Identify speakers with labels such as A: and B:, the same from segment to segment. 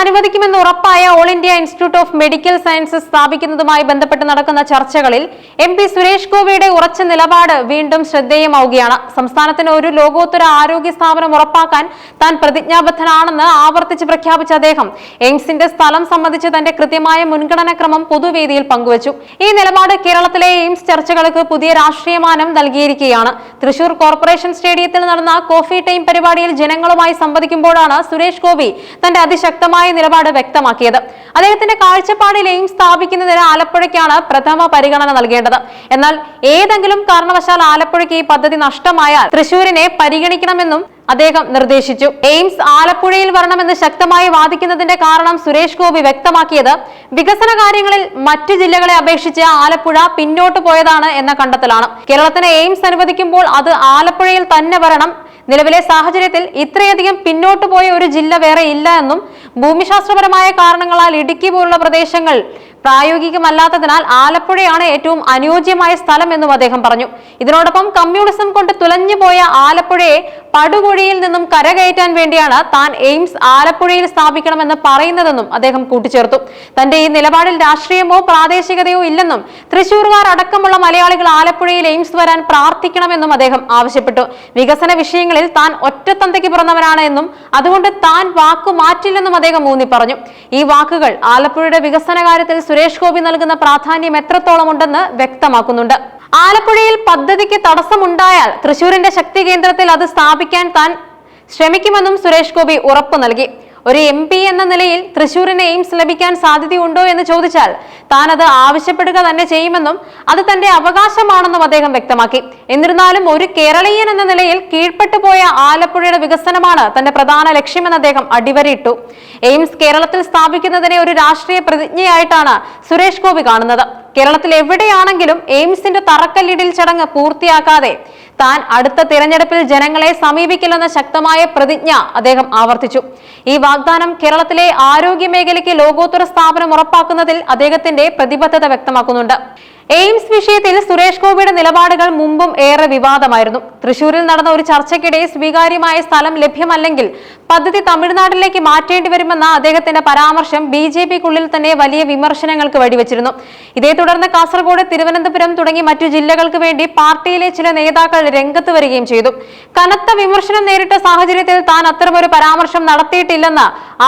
A: അനുവദിക്കുമെന്ന് ഉറപ്പായ all India institute of medical sciences സ്ഥാപിക്കുന്നതുമായി ബന്ധപ്പെട്ട് നടക്കുന്ന ചർച്ചകളിൽ എം പി സുരേഷ് ഗോപിയുടെ ഉറച്ച നിലപാട് വീണ്ടും ശ്രദ്ധേയമാവുകയാണ്. സംസ്ഥാനത്തിന് ഒരു ലോകോത്തര ആരോഗ്യ സ്ഥാപനം ഉറപ്പാക്കാൻ താൻ പ്രതിജ്ഞാബദ്ധനാണെന്ന് ആവർത്തിച്ച് പ്രഖ്യാപിച്ച അദ്ദേഹം എയിംസിന്റെ സ്ഥലം സംബന്ധിച്ച് തന്റെ കൃത്യമായ മുൻഗണനാക്രമം പൊതുവേദിയിൽ പങ്കുവച്ചു. ഈ നിലപാട് കേരളത്തിലെ എയിംസ് ചർച്ചകൾക്ക് പുതിയ രാഷ്ട്രീയമാനം നൽകിയിരിക്കുകയാണ്. തൃശൂർ കോർപ്പറേഷൻ സ്റ്റേഡിയത്തിൽ നടന്ന കോഫി ടൈം പരിപാടിയിൽ ജനങ്ങളുമായി സംവദിക്കുമ്പോഴാണ് സുരേഷ് ഗോപി തന്റെ അതിശക്തമായ നിലപാട് വ്യക്തമാക്കിയത്. അദ്ദേഹത്തിന്റെ കാഴ്ചപ്പാടിൽ എയിംസ് സ്ഥാപിക്കുന്നതിന് ആലപ്പുഴയ്ക്കാണ് പ്രഥമ പരിഗണന നൽകേണ്ടത്. എന്നാൽ ഏതെങ്കിലും കാരണവശാൽ ആലപ്പുഴയ്ക്ക് ഈ പദ്ധതി നഷ്ടമായാൽ തൃശൂരിനെ പരിഗണിക്കണമെന്നും അദ്ദേഹം നിർദ്ദേശിച്ചു. എയിംസ് ആലപ്പുഴയിൽ വരണമെന്ന് ശക്തമായി വാദിക്കുന്നതിന്റെ കാരണം സുരേഷ് ഗോപി വ്യക്തമാക്കിയത് വികസന കാര്യങ്ങളിൽ മറ്റു ജില്ലകളെ അപേക്ഷിച്ച് ആലപ്പുഴ പിന്നോട്ട് പോയതാണ് എന്ന കണ്ടെത്തലാണ്. കേരളത്തിന് എയിംസ് അനുവദിക്കുമ്പോൾ അത് ആലപ്പുഴയിൽ തന്നെ വരണം. നിലവിലെ സാഹചര്യത്തിൽ ഇത്രയധികം പിന്നോട്ട് പോയ ഒരു ജില്ല വേറെ ഇല്ല എന്നും ഭൂമിശാസ്ത്രപരമായ കാരണങ്ങളാൽ ഇടുക്കി പോലുള്ള പ്രദേശങ്ങൾ പ്രായോഗികമല്ലാത്തതിനാൽ ആലപ്പുഴയാണ് ഏറ്റവും അനുയോജ്യമായ സ്ഥലം എന്നും അദ്ദേഹം പറഞ്ഞു. ഇതിനോടൊപ്പം കമ്മ്യൂണിസം കൊണ്ട് തുലഞ്ഞുപോയ ആലപ്പുഴയെ പടുകുഴിയിൽ നിന്നും കരകയറ്റാൻ വേണ്ടിയാണ് താൻ എയിംസ് ആലപ്പുഴയിൽ സ്ഥാപിക്കണമെന്ന് പറയുന്നതെന്നും അദ്ദേഹം കൂട്ടിച്ചേർത്തു. തന്റെ ഈ നിലപാടിൽ രാഷ്ട്രീയമോ പ്രാദേശികതയോ ഇല്ലെന്നും തൃശൂർകാർ അടക്കമുള്ള മലയാളികൾ ആലപ്പുഴയിൽ എയിംസ് വരാൻ പ്രാർത്ഥിക്കണമെന്നും അദ്ദേഹം ആവശ്യപ്പെട്ടു. വികസന വിഷയങ്ങളിൽ താൻ ഒറ്റത്തന്തയ്ക്ക് പുറന്നവരാണ് എന്നും അതുകൊണ്ട് താൻ വാക്കു മാറ്റില്ലെന്നും അദ്ദേഹം ഊന്നി പറഞ്ഞു. ഈ വാക്കുകൾ ആലപ്പുഴയുടെ വികസന കാര്യത്തിൽ സുരേഷ് ഗോപി നൽകുന്ന പ്രാധാന്യം എത്രത്തോളം ഉണ്ടെന്ന് വ്യക്തമാക്കുന്നുണ്ട്. ആലപ്പുഴയിൽ പദ്ധതിക്ക് തടസ്സമുണ്ടായാൽ തൃശൂരിന്റെ ശക്തി കേന്ദ്രത്തിൽ അത് സ്ഥാപിക്കാൻ താൻ ശ്രമിക്കുമെന്നും സുരേഷ് ഗോപി ഉറപ്പു നൽകി. ഒരു എം പി എന്ന നിലയിൽ തൃശൂരിന് എയിംസ് ലഭിക്കാൻ സാധ്യതയുണ്ടോ എന്ന് ചോദിച്ചാൽ താൻ അത് ആവശ്യപ്പെടുക തന്നെ ചെയ്യുമെന്നും അത് തന്റെ അവകാശമാണെന്നും അദ്ദേഹം വ്യക്തമാക്കി. എന്നിരുന്നാലും ഒരു കേരളീയൻ എന്ന നിലയിൽ കീഴ്പ്പെട്ടു പോയ ആലപ്പുഴയുടെ വികസനമാണ് തന്റെ പ്രധാന ലക്ഷ്യമെന്ന് അദ്ദേഹം അടിവരയിട്ടു. എയിംസ് കേരളത്തിൽ സ്ഥാപിക്കുന്നതിനെ ഒരു രാഷ്ട്രീയ പ്രതിജ്ഞയായിട്ടാണ് സുരേഷ് ഗോപി കാണുന്നത്. കേരളത്തിൽ എവിടെയാണെങ്കിലും എയിംസിന്റെ തറക്കല്ലിടിൽ ചടങ്ങ് പൂർത്തിയാക്കാതെ താൻ അടുത്ത തിരഞ്ഞെടുപ്പിൽ ജനങ്ങളെ സമീപിക്കില്ലെന്ന ശക്തമായ പ്രതിജ്ഞ അദ്ദേഹം ആവർത്തിച്ചു. ഈ വാഗ്ദാനം കേരളത്തിലെ ആരോഗ്യ മേഖലയ്ക്ക് ലോകോത്തര സ്ഥാപനം ഉറപ്പാക്കുന്നതിൽ അദ്ദേഹത്തിന്റെ പ്രതിബദ്ധത വ്യക്തമാക്കുന്നുണ്ട്. എയിംസ് വിഷയത്തിൽ സുരേഷ് ഗോപിയുടെ നിലപാടുകൾ മുമ്പും ഏറെ വിവാദമായിരുന്നു. തൃശൂരിൽ നടന്ന ഒരു ചർച്ചയ്ക്കിടെ സ്വീകാര്യമായ സ്ഥലം ലഭ്യമല്ലെങ്കിൽ പദ്ധതി തമിഴ്നാട്ടിലേക്ക് മാറ്റേണ്ടി വരുമെന്ന അദ്ദേഹത്തിന്റെ പരാമർശം ബി ജെ പിക്കുള്ളിൽ തന്നെ വലിയ വിമർശനങ്ങൾക്ക് വഴിവെച്ചിരുന്നു. ഇതേ തുടർന്ന് കാസർഗോഡ് തിരുവനന്തപുരം തുടങ്ങി മറ്റു ജില്ലകൾക്ക് വേണ്ടി പാർട്ടിയിലെ ചില നേതാക്കൾ രംഗത്ത് വരികയും ചെയ്തു. കനത്ത വിമർശനം നേരിട്ട സാഹചര്യത്തിൽ താൻ അത്തരമൊരു പരാമർശം നടത്തിയിട്ടില്ലെന്ന്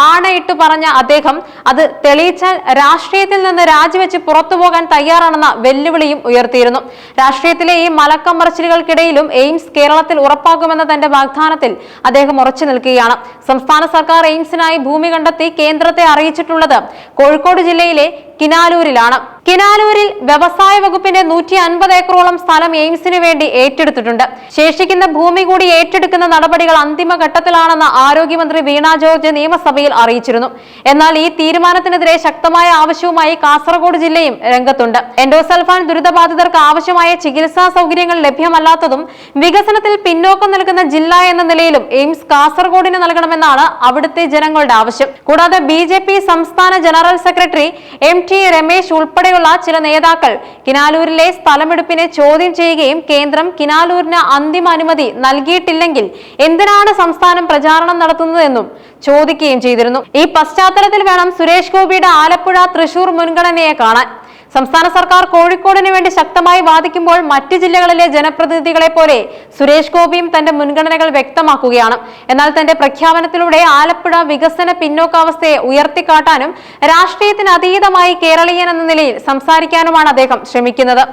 A: ആണയിട്ട് പറഞ്ഞ അദ്ദേഹം അത് തെളിയിച്ചാൽ രാഷ്ട്രീയത്തിൽ നിന്ന് രാജിവെച്ച് പുറത്തുപോകാൻ തയ്യാറാണെന്ന വെല്ലുവിളിയും ഉയർത്തിയിരുന്നു. രാഷ്ട്രീയത്തിലെ ഈ മലക്കമറച്ചിലുകൾക്കിടയിലും എയിംസ് കേരളത്തിൽ ഉറപ്പാക്കുമെന്ന തന്റെ വാഗ്ദാനത്തിൽ അദ്ദേഹം ഉറച്ചു നിൽക്കുകയാണ്. സംസ്ഥാന സർക്കാർ എയിംസിനായി ഭൂമി കണ്ടെത്തി കേന്ദ്രത്തെ അറിയിച്ചിട്ടുള്ളത്. കോഴിക്കോട് ജില്ലയിലെ കിനാലൂരിലാണ്. കിനാലൂരിൽ വ്യവസായ വകുപ്പിന്റെ നൂറ്റി അൻപത് ഏക്കറോളം സ്ഥലം എയിംസിന് വേണ്ടി ഏറ്റെടുത്തിട്ടുണ്ട്. ശേഷിക്കുന്ന ഭൂമി കൂടി ഏറ്റെടുക്കുന്ന നടപടികൾ അന്തിമഘട്ടത്തിലാണെന്ന് ആരോഗ്യമന്ത്രി വീണ ജോർജ് നിയമസഭയിൽ അറിയിച്ചിരുന്നു. എന്നാൽ ഈ തീരുമാനത്തിനെതിരെ ശക്തമായ ആവശ്യവുമായി കാസർഗോഡ് ജില്ലയും രംഗത്തുണ്ട്. എൻഡോസൾഫാൻ ദുരിതബാധിതർക്ക് ആവശ്യമായ ചികിത്സാ സൗകര്യങ്ങൾ ലഭ്യമല്ലാത്തതും വികസനത്തിൽ പിന്നോക്കം നിൽക്കുന്ന ജില്ല എന്ന നിലയിലും എയിംസ് കാസർഗോഡിന് നൽകണമെന്നാണ് അവിടുത്തെ ജനങ്ങളുടെ ആവശ്യം. കൂടാതെ ബി സംസ്ഥാന general secretary M T Ramesh ഉൾപ്പെടെയുള്ള ചില നേതാക്കൾ കിനാലൂരിലെ സ്ഥലമെടുപ്പിനെ ചോദ്യം ചെയ്യുകയും കേന്ദ്രം കിനാലൂരിന് അന്തിമ അനുമതി നൽകിയിട്ടില്ലെങ്കിൽ എന്തിനാണ് സംസ്ഥാനം പ്രചാരണം നടത്തുന്നതെന്നും ചോദിക്കുകയും ചെയ്തിരുന്നു. ഈ പശ്ചാത്തലത്തിൽ വേണം സുരേഷ് ഗോപിയുടെ ആലപ്പുഴ തൃശൂർ മുൻഗണനയെ കാണാൻ. സംസ്ഥാന സർക്കാർ കോഴിക്കോടിന് വേണ്ടി ശക്തമായി വാദിക്കുമ്പോൾ മറ്റ് ജില്ലകളിലെ ജനപ്രതിനിധികളെ പോലെ സുരേഷ് ഗോപിയും തന്റെ മുൻഗണനകൾ വ്യക്തമാക്കുകയാണ്. എന്നാൽ തന്റെ പ്രഖ്യാപനത്തിലൂടെ ആലപ്പുഴ വികസന പിന്നോക്കാവസ്ഥയെ ഉയർത്തിക്കാട്ടാനും രാഷ്ട്രീയത്തിന് അതീതമായി കേരളീയൻ എന്ന നിലയിൽ സംസാരിക്കാനുമാണ് അദ്ദേഹം ശ്രമിക്കുന്നത്.